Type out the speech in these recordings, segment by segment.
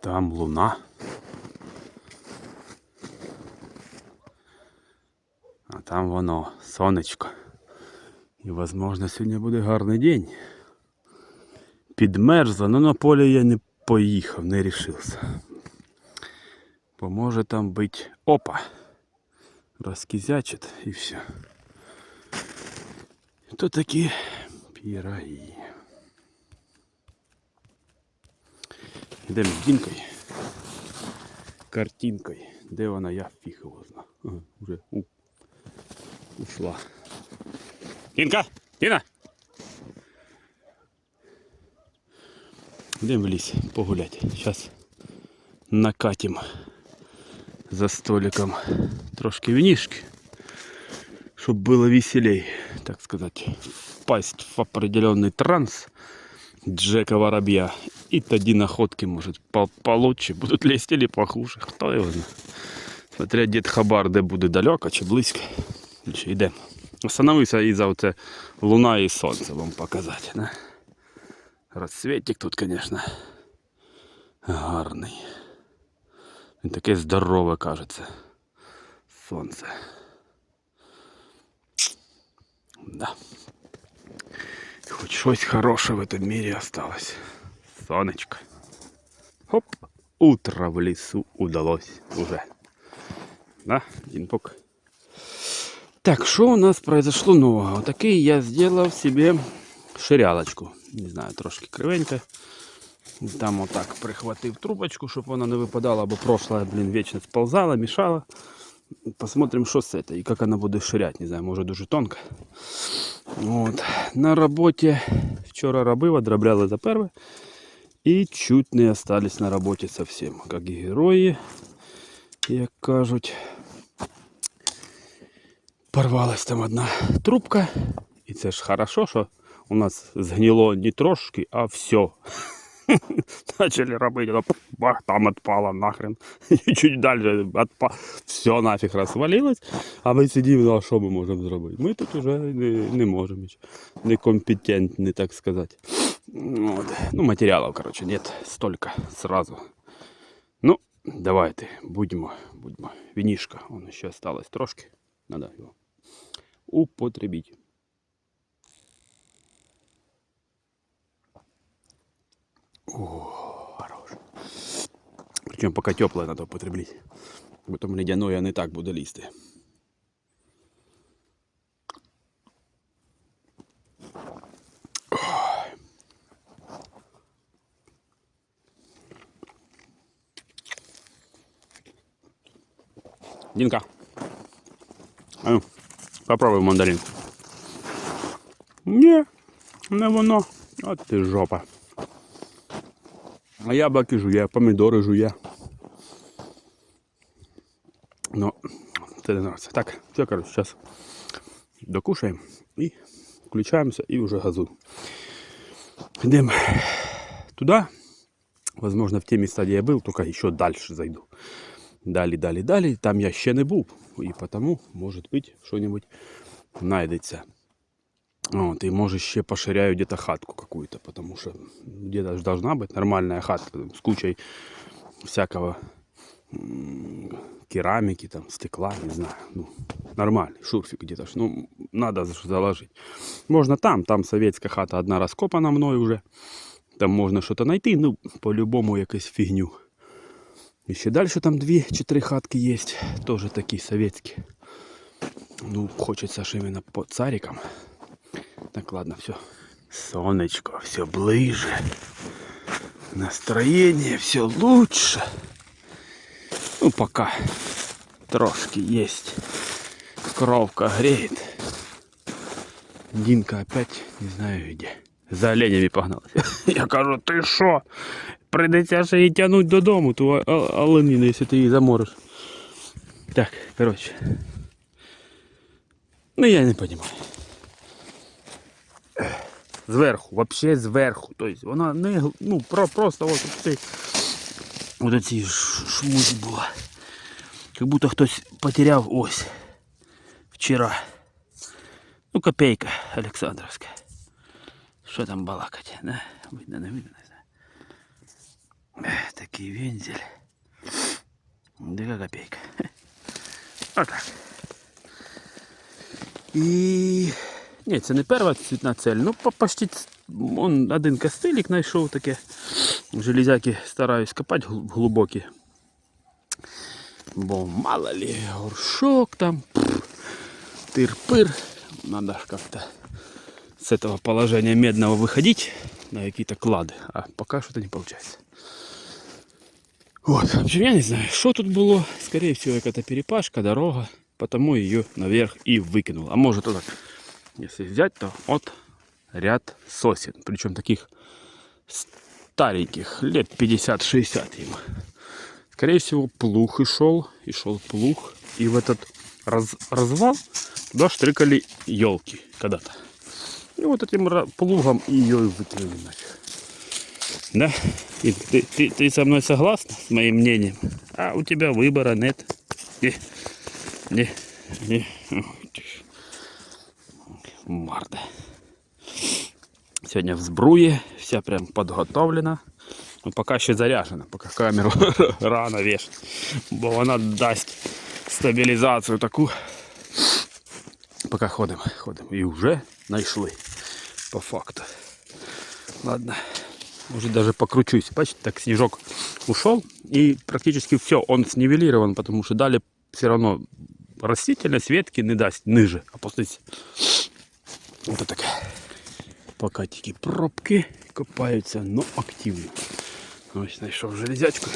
Там луна. А там воно, сонечко. І, можливо, сьогодні буде гарний день. Підмерзло, але на поле я не поїхав, не рішився. Бо може там бути опа. Розкізячить і все. То такі піраги. Йдемо з Дінкою. Картинкою. Де вона, я фіг його знаю. Ага, Вже у, ушла. Дінка! Діна! Йдемо в ліс погуляти. Зараз накатим за столиком трошки винишки, щоб було веселей, так сказать, впасть в определенный транс Джека Воробья. И тоді находки, может, по получше будут лезть или похуже. Хто його знає. Смотря дід Хабар, де буде далеко чи близько. Чи йдемо. Остановився і за оце луна і сонце вам показати. Да? Розцветик тут, конечно, гарний. Він таке здорове, кажеться. Сонце. Да. Хоч щось хороше в этом мире осталось. Сонечко. Хоп. Утро в лесу удалось уже. Да, Динпок. Так, что у нас произошло нового? Вот такие я сделал себе ширялочку. Не знаю, трошки кривенько. Там отак прихватив трубочку, щоб вона не випадала, бо прошлая, блін, вечно сползала, мішала. Посмотрим, що з це і як вона буде ширять. Не знаю, може дуже тонко. От. На роботі вчора робив, одробляли за перше. І чуть не остались на роботі совсем. Як і герої, як кажуть. Порвалась там одна трубка. І це ж хорошо, що у нас згніло не трошки, а все. Начали робити, оно бах, там отпало нахрен. І чуть далі отпало. Все нафіг розвалилось. А ми сидимо, ну а що ми можемо зробити? Ми тут вже не, не можемо. нічого. Некомпетентні, так сказати. От. Ну, матеріалів, короче, нет столько сразу. Ну, давайте, будемо, будемо. Вінішка, он ще осталось трошки. Надо його употребити. О, хорош. Причем пока теплое надо употреблять. Потом ледяное я не так буду лізти. Динка. А ну, попробуй мандарин. Ні, не воно. От ти жопа. А яблоки жує, помідори жує. Ну, це не нравится. Так, все, короче, сейчас докушаем и включаемся и уже газуем. Идем туда. Возможно, в те места, где я был, только еще дальше зайду. Далі, далі, далі. Там я ще не був. І потому, може бути, що-нибудь знайдеться. Вот, и может ще поширяю где-то хатку какую-то, потому что где-то ж должна быть нормальная хатка там, с кучей всякого м, керамики, там, стекла, не знаю. Ну, нормальный шурфик где-то. ж, Ну, надо ж заложить. Можно там, там советская хата одна раскопана мной уже. Там можно что-то найти, ну, по-любому якусь фигню. І ще далі там дві чи три хатки є, теж такі совєтські. Ну, хочеться ж іменно по царикам. Так, ладно, все. Сонечко, все ближе. Настроение все лучше. Ну, пока трошки есть. Кровка греет. Динка опять не знаю где. За оленями погналась. Я кажу, ти що? Прийдеться ще її тягнути додому, а- оленину, якщо ти її замориш. Так, коротше. Ну я не розумію. Зверху, вообще зверху. Тобто вона не ну, про, просто ось цей от оці шмузі була. Як будто хтось потеряв ось вчора. Ну, копейка Олександровська. Що там балакать? Не? Видно, не видно, Такий вензель. Две копейка. Отак. І. Ні, це не перша цвітна цель. Ну, по- почти ц- он один костилік знайшов таке. Железяки стараюсь копати гл- глибокі. Бо мало ли, горшок там, пф, тыр-пыр. Надо ж как-то с этого положения медного выходить на какие-то клады. А пока что-то не получается. Вот, в общем, я не знаю, что тут было. Скорее всего, какая-то перепашка, дорога. Потому ее наверх и выкинул. А может, так, если взять, то вот ряд сосен. Причем таких стареньких, лет 50-60 им. Скорее всего, плуг и шел, и шел плуг. И в этот раз- развал туда штрикали елки когда-то. И вот этим плугом ее и выкинули нафиг. Да? И ты, ты, ты со мной согласна с моим мнением? А у тебя выбора нет. Не, не, не. Ой, ты ж. Марда. Сегодня в сбруе, вся прям подготовлена. Ну, пока ще заряжена, поки камеру рано вешать. Бо вона дасть стабілізацію таку. Поки ходимо, ходимо. І вже знайшли. По факту. Ладно. Может даже покручусь. Бачите, так снежок ушел. И практически все, он снивелирован, потому что дали все равно растительность ветки не даст ниже опуститься. Вот таке. Пока тільки пробки копаються, но активно. Ось знайшов железячку.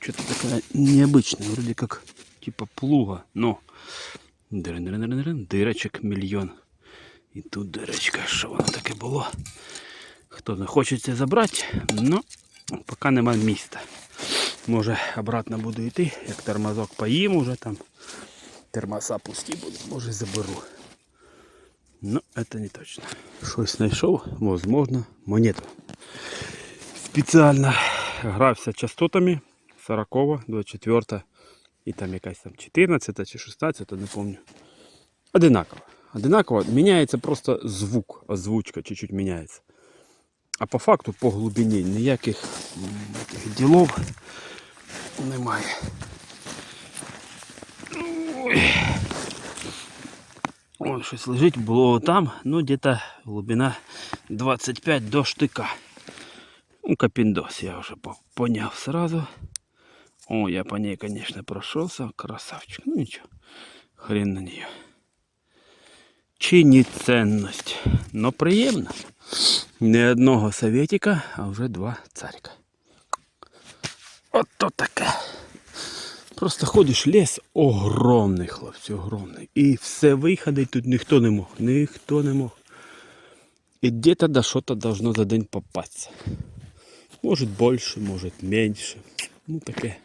Что-то такая необычная, вроде как типа плуга, но дырин-дырин-дырин-дырин, дырочек мільйон. І тут дирочка, що воно таке було. Хто не хоче це забрати, ну поки нема міста. Може обратно буду йти, як тормозок поїм уже там. Термоса пусті будуть, може заберу. Ну, это не точно. Щось знайшов, возможно, монету. Спеціально грався частотами 40, 24 і там якась там 14 чи 16, не помню. Одинаково. Одинаково. Міняється просто звук, озвучка чуть-чуть міняється. А по факту по глибині ніяких м, таких ділов немає. Ой. Вон щось лежить, було там, ну где-то глибина 25 до штика. Ну, капіндос, я вже по- поняв сразу. О, я по ней, конечно, прошелся. Красавчик. Ну ничего. Хрен на нее. Чи не ценность. Но приємно. Не одного советика, а вже два царика. От то таке. Просто ходиш ліс огромний, хлопці, огромний. І все виходить тут ніхто не мог. Ніхто не мог. І где-то до що-то должно за день попасться. Может больше, может меньше. Ну таке.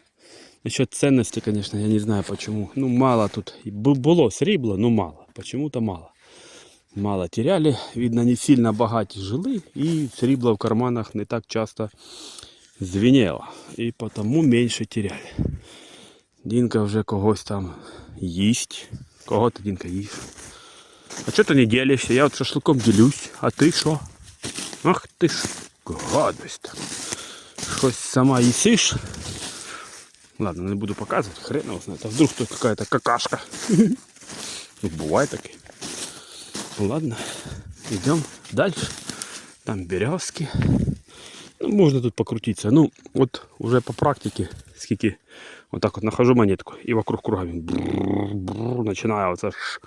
Насчет ценности, конечно, я не знаю почему. Ну мало тут. Було срібло, ну мало. Почему-то мало. Мало теряли. Видно, не сильно богаті жили. І срібло в карманах не так часто звенело. І потому меньше теряли. Дінка вже когось там їсть. Кого ти, Дінка, їш? А чого ти не ділишся? Я от шашликом ділюсь. А ти що? Ах ти ж гадость. Щось сама їсиш. Ладно, не буду показувати, хрен его знает. А вдруг тут какая-то какашка. Ну, бывает таки. Ну, ладно, идем дальше. Там березки. Ну, можно тут покрутиться. Ну, вот уже по практике, скільки вот так вот нахожу монетку и вокруг круга він бррр-бррр, начинаю оце ж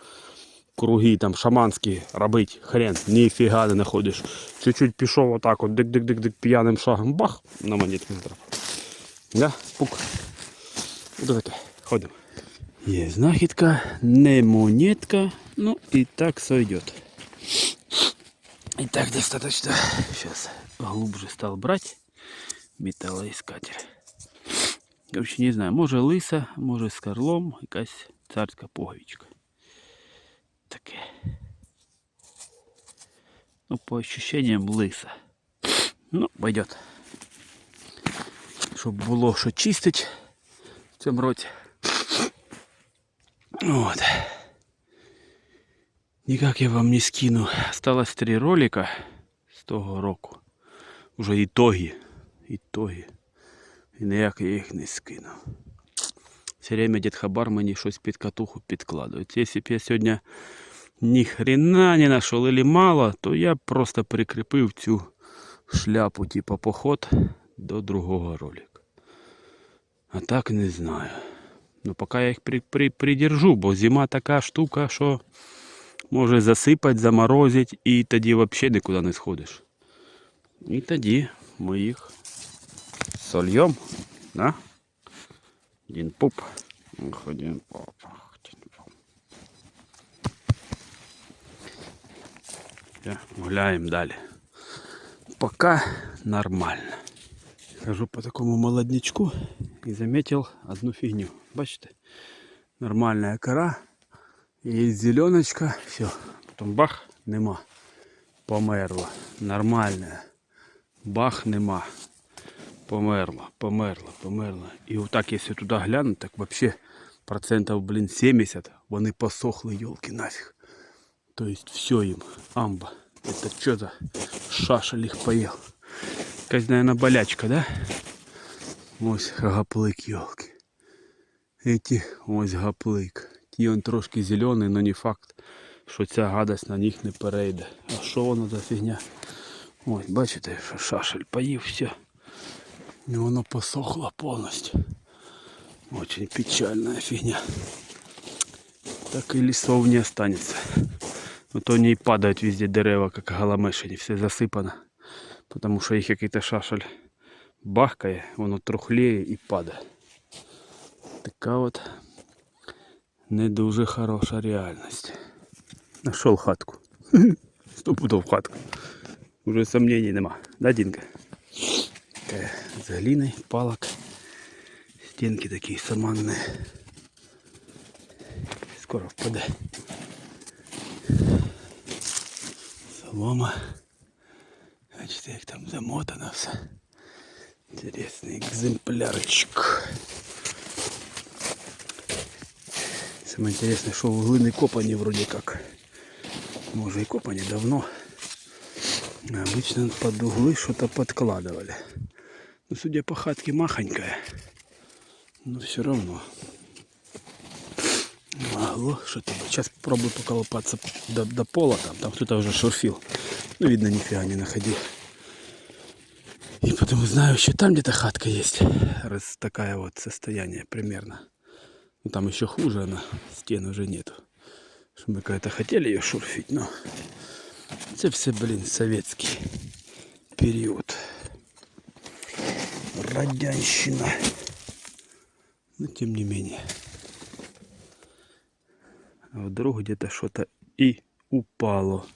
круги там шаманські робити. Хрен, ніфіга не знаходиш. Чуть-чуть пішов отак от дик-дик-дик-дик п'яним шагом, бах, на монетку натрапив. Да, пук. Ось таке. Ходимо. Є знахідка, не монетка, ну і так сойдет. И так достаточно. Сейчас глубже стал брать металлоискатель. Короче, не знаю, може лиса, може з карлом, якась царська пуговичка. Таке. Ну, по ощущениям лиса. Ну, пойдет. Щоб було що чистить в цьому році. Вот. Никак я вам не скину. Осталось три ролика з того року. Уже итоги. Итоги. І ніяк я їх не скину. Все время дід Хабар мені щось під катуху підкладує. Якщо б я сьогодні ні хрена не знайшов или мало, то я просто прикріпив цю шляпу, типа поход до другого ролика. А так не знаю. Ну, поки я їх при, при, придержу, бо зима така штука, що може засипати, заморозити, і тоді взагалі нікуди не сходиш. І тоді ми їх сольем, да? Один пуп. Ох, один пуп. ох, один пуп. Все, гуляємо далі. Пока нормально. Хожу по такому молоднячку и заметил одну фигню. Бачите? Нормальная кора. Есть зеленочка. Все. Потом бах, нема. Померла. Нормальная. Бах, нема. Померла, померла, померла. І отак, якщо туди глянути, так вообще процентів, блін, 70 вони посохли, елки нафиг. То есть все им, амба. Это что за шашель их поел? Якась, наверное, болячка, да? Ось гаплик, елки. Эти, ось гаплик. Ті он трошки зелений, но не факт, що ця гадость на них не перейде. А що воно за фігня? Ось, бачите, що шашель поїв, все. І воно посохло повністю. Очень печальная фигня. Так и лесов не останется. Вот они и падают везде дерева, как галамешені, все засыпано. Потому что их какой-то шашель бахкає, воно трухлеє і падає. Така от не дуже хороша реальність. Нашел хатку. Стопудов хатку. Уже сомнений нема. Да, Динка? Такая с глиной, палок. Стенки такие саманные. Скоро впаде. Солома. Бачите, як там замотано все. Интересный экземплярчик. Самое интересное, что углы не вроде как. Может и копани давно. Обычно под углы что-то подкладывали. Но судя по хатке махонькая. Но все равно. Могло что-то. Сейчас попробую поколупаться до, до пола. Там, там кто-то уже шурфил. Ну, видно, нифига не находил. И потому знаю, что там где-то хатка есть. Раз такая вот состояние примерно. Ну там еще хуже она, стен уже нету. Что мы когда-то хотели ее шурфить, но это все, блин, советский период. Радянщина. Но тем не менее. А вдруг где-то что-то и упало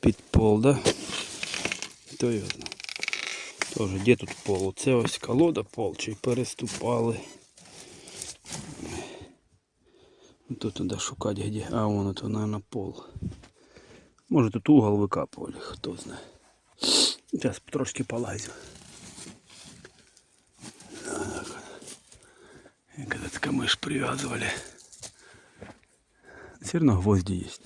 під пол, да? То його. Тоже де тут пол? Це ось колода пол, чи переступали. Тут треба шукати где. А вон это, наверное, пол. Може тут угол викапували, хто знає. Зараз трошки. Як этот камыш привязывали. Все равно гвозди есть.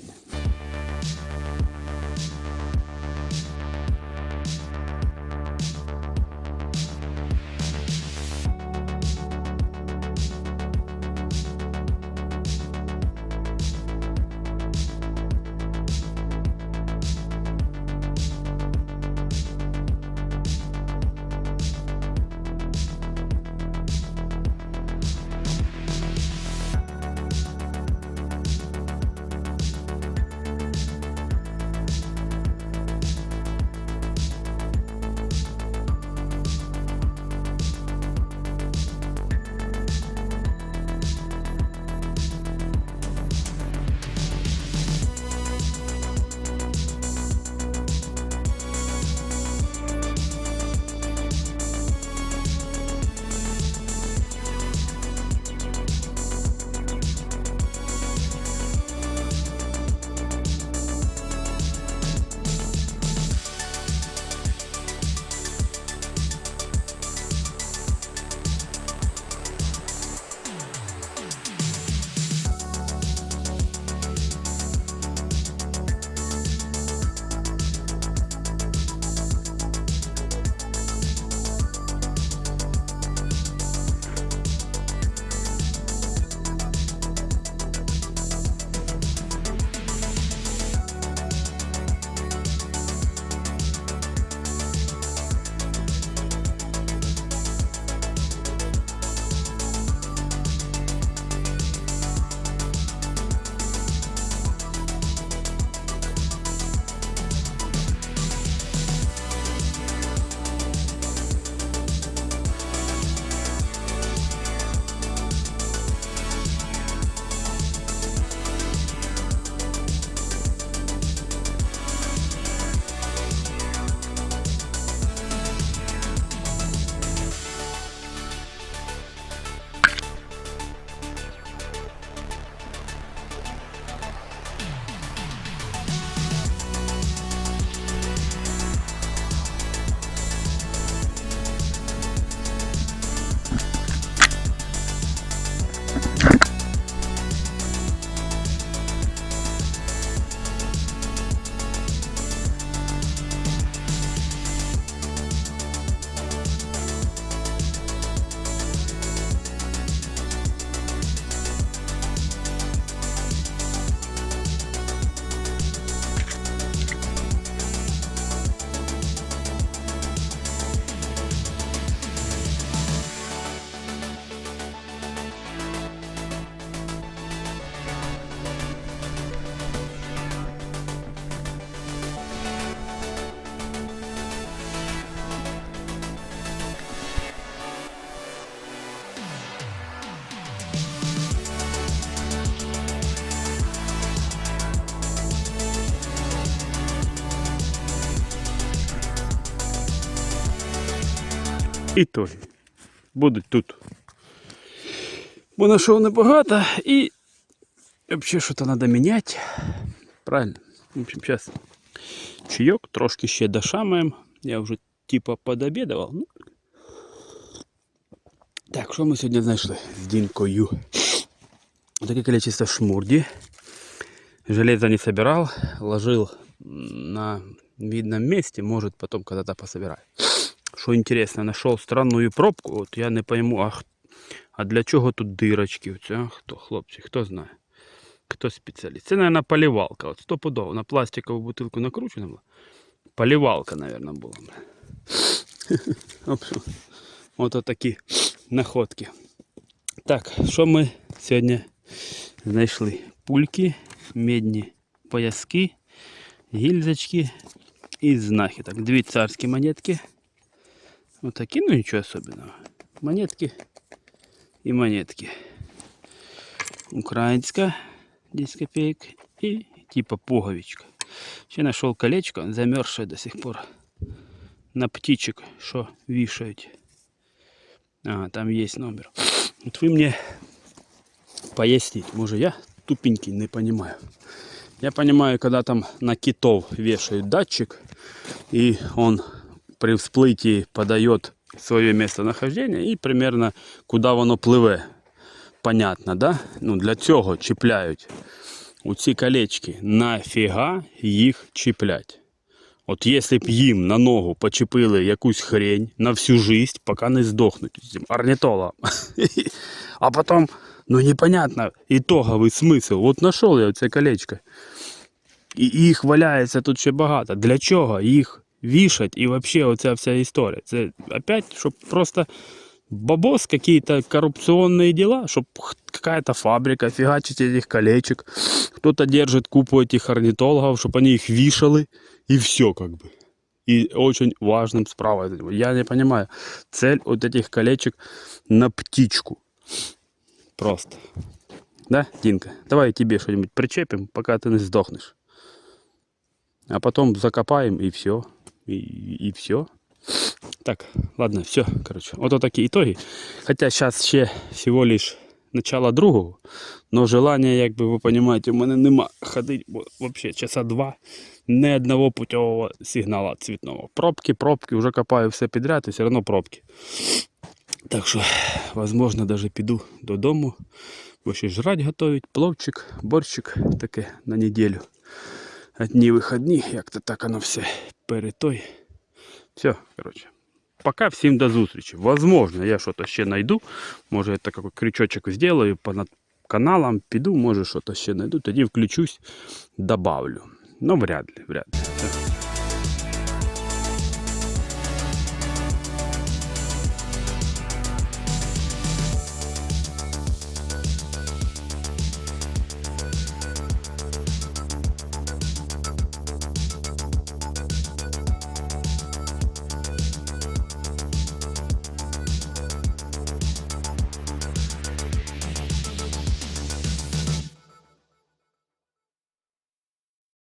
ітоги будуть тут. Бо нашов небагато і взагалі щось треба міняти. Правильно? В общем, зараз чайок, трошки ще дошамаємо. Я вже типа подобідував. Ну. Так, що ми сьогодні знайшли з Дінкою? Таке количество шмурді. Железо не собирал, ложил на видном месте, может потом когда-то пособираю. Что интересно, нашел странную пробку, вот я не пойму, а, х- а для чого тут дырочки? Оце, а? Хто, хлопці, хто знає? Хто спеціаліст? Це, мабуть, поливалка. От стопудово. На пластикову бутилку накручена була. Поливалка, мабуть, була. В общем, от такі находки. Так, що ми сьогодні знайшли? Пульки, медні пояски, гільзочки і знахідок. Дві царські монетки. Отакі, ну нічого особенного. Монетки і монетки. Українська 10 копеек и типа пуговичка. Ще знайшов колечко, замерзшее до сих пор. На птичек, що вішають. А, там есть номер. Вот вы мне поясните, может я тупенький, не понимаю. Я понимаю, когда там на китов вешают датчик, и он при всплытии подает свое местонахождение и примерно куда воно пливе. Понятно, да? Ну, для цього чіпляють у ці колечки. Нафіга їх чіплять? От якщо б їм на ногу почепили якусь хрень на всю жизнь, поки не здохнуть орнітологом. А потім, ну непонятно, итоговий смисл. От знайшов я це колечко. І їх валяється тут ще багато. Для чого їх вішать і взагалі оця вся історія? Це опять, щоб просто бабос, какие-то коррупционные дела, чтобы какая-то фабрика фигачить этих колечек, кто-то держит купу этих орнитологов, чтобы они их вешали, и все как бы. И очень важным справа. Я не понимаю, цель вот этих колечек на птичку. Просто. Да, Динка? Давай тебе что-нибудь причепим, пока ты не сдохнешь. А потом закопаем и все. И, и все. Так, ладно, все, короче. Вот такие итоги. Хотя сейчас ще всего лишь начало другого, но желания, як би ви розумієте, у мене нема ходити, взагалі часа два ні одного путевого сигнала цвітного. Пробки, пробки, вже копаю все підряд і все одно пробки. Так що, возможно, даже піду додому, бо жрать готовить, пловчик, борщик таке на неділю. Одні вихідні, як-то так воно все перетой. Все, короче. Пока всем до зустрічі. Возможно, я что-то ще найду. Може, это какой крючочек сделаю по над каналам, піду, може, що-то ще найду. Тоді включусь, добавлю. Ну, вряд ли, вряд ли.